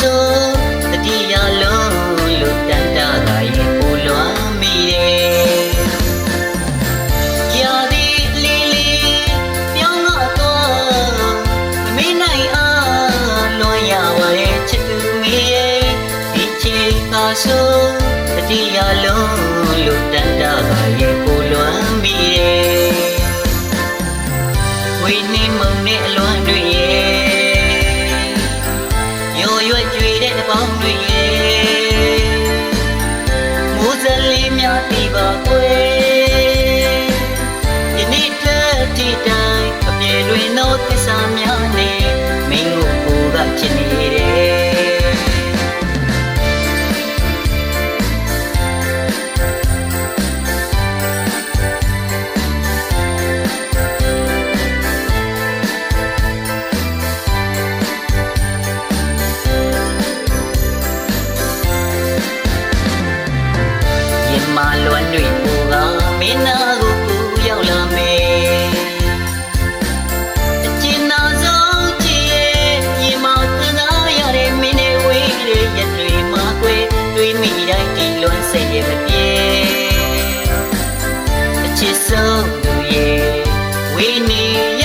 ဆိုတတိယလုံးလူတန်တာကရင်ပူလွမ်းမိတယ်ရာသီလီလီပြောင်းမသွားအမေနိုင်အားလွန်ရပါတယ်ချစ်သူမေဒီချိန်ခါဆို တတိယလုံးလူတန်တာကရင်ပူလွမ်းမိတယ်ဝိနေမုံနဲ့အလွန်တွေရဲ့ရောရွက်ကြွေတဲ့ပေါင်းတွေရဲ့မိုးစလေးများတီးပါကွယ်ယနေ့တက်တီတိုင်းအပြေတွင်သောသစ္စာများနဲ့မ မှာကွယ်တွေးမိတိုင်းဒီလွမ်းစိတ်ရဲ့မပြေအချစ်ဆုံးသူရဲ့ဝေးနေရ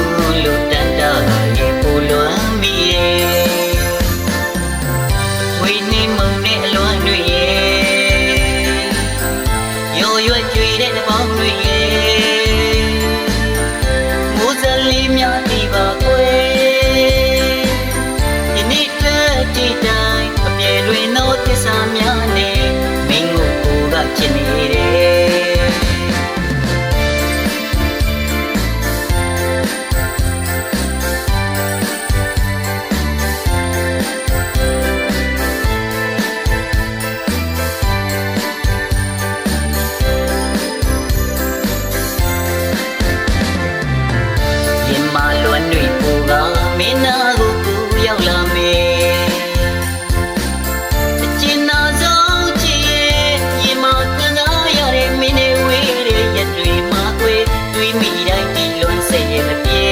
ရောရွက်ကြွေတဲ့ပေါင်းတွေရဲ့မိုးစလေးများဒီပါကွယ်ယနေ့တက်တီတိုင်းအပြေလွင်သောသစ္စာများနဲ့မင်းကိုကိုကချင်နေတယ် င်းနာကိုကူရောက်လာမယ်အကျဉ်းနာဆုံးချစ်ရဲ့ရင်မာသနာရတဲ့မင်းနဲ့ဝေးတဲ့ရက်တွေမှာကွယ်တွေးမိတိုင်းဒီလွမ်းစိတ်ရဲ့မပြေ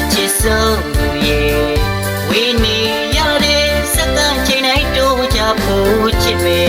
အချစ်ဆုံးသူရဲ့ဝေးနေရတဲ့စက္ကန့်ချိန်တိုင်းတို့ကြဖို့ချစ်မယ်